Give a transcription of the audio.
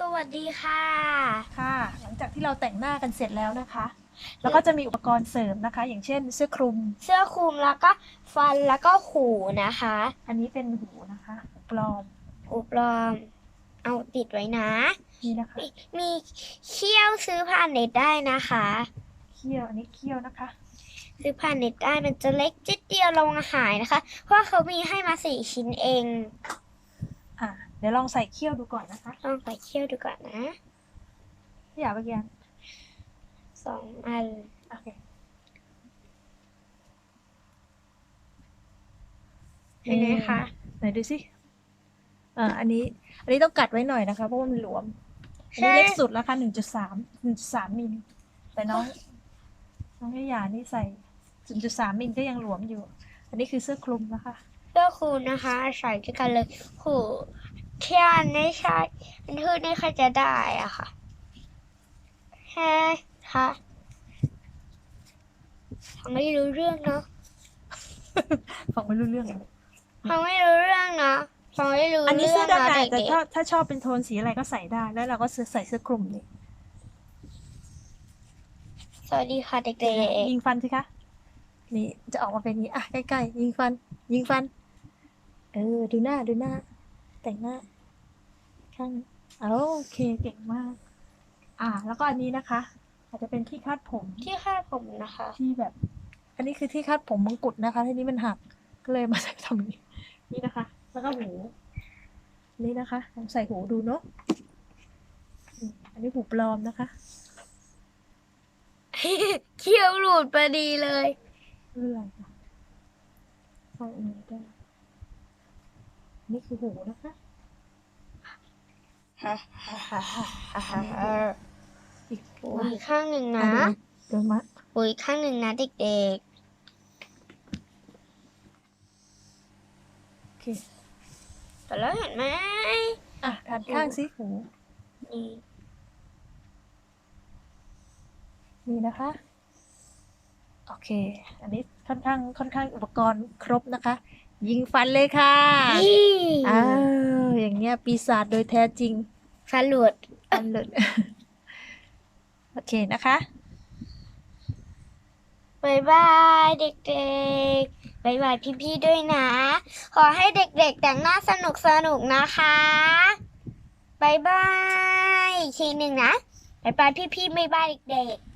สวัสดีค่ะ ค่ะ หลังจากที่เราแต่งหน้ากันเสร็จแล้วนะคะ แล้วก็จะมีอุปกรณ์เสริมนะคะ อย่างเช่น เสื้อคลุม เสื้อคลุมแล้วก็ฟันแล้วก็หูนะคะ อันนี้เป็นหูนะคะหูปลอมหูปลอม เอาติดไว้นะ นี่นะคะมีมีเขี้ยวซื้อผ่านเน็ตได้นะคะ เขี้ยวอันนี้เขี้ยวนะคะ ซื้อผ่านเน็ตได้มันจะเล็กจิดเดียวลงหายนะคะ เพราะเขามีให้มาสี่ชิ้นเองอะ เดี๋ยวลองใส่เขี้ยวดูก่อนนะคะลองใส่เขี้ยวดูก่อนนะพี่อยากไปยังสองอันโอเคเห็นไหมคะไหนดูสิอ่าอันนี้ อันนี้ต้องกัดไว้หน่อยนะคะ เพราะว่ามันหลวมอันนี้เล็กสุดแล้วค่ะหนึ่งจุดสามหนึ่งจุดสามมิลแต่น้องน้องยายานี่ใส่ศูนย์จุดสามมิลก็ยังหลวมอยู่ อันนี้คือเสื้อคลุมนะคะ เสื้อคลุมนะคะ ใส่ด้วยกันเลยหู แค่อันไม่ใช่อันทื่อนี่ใครจะได้อะค่ะแค่ค่ะฟังไม่รู้เรื่องเนาะฟังไม่รู้เรื่องเลยฟังไม่รู้เรื่องเนาะฟังไม่รู้อันนี้เรื่เสื้อองด้านในเนาะแต่เด็กถ้าถ้าชอบเป็นโทนสีอะไรก็ใส่ได้ แล้วเราก็ใส่เสื้อคลุมนี่ๆสวัสดีค่ะเด็กยิงฟันสิคะนี่จะออกมาเป็นอย่างนี้อะใกล้ๆยิงฟัน ยิงฟัน เออ ดูหน้าดูหน้า แต่งหน้า ข้างโอเคเก่งมาก อ่า แล้วก็อันนี้นะคะ อาจจะเป็นที่คาดผมๆที่คาดผมนะคะ ที่แบบ อันนี้คือที่คาดผมมงกุฎนะคะทีนี้มันหักก็เลยมาใส่ทำอย่างนี้นี่นะคะ แล้วก็หูนี่นะคะลองใส่หูดูเนาะอืมอันนี้หูปลอมนะคะเขี้ยวหลุดพอดีเลยไม่เป็นไรค่ะใส่อันนี้ได้นี่คือหูนะคะ อีกหูอีกข้างหนึ่งนะอ่เดี๋ยวมาหูอีกข้างหนึ่งนะเด็กโอเคๆแต่แล้วเห็นไหมอะหันข้างสิหูนี่นี่นะคะ โอเค อันนี้ค่อนข้างค่อนข้างอุปกรณ์ครบนะคะ ยิงฟันเลยค่ะนี่อ้าวอย่าง เงี้ย ปีศาจโดยแท้จริงฟันหลุดอันหลุด โอเคนะคะ บายบายเด็กๆบายบายพี่ๆด้วยนะ ขอให้เด็กๆแต่งหน้าสนุกสนุกๆนะคะบายบายอีกทีหนึ่งนะบายบายพี่ๆบายบายเด็กๆ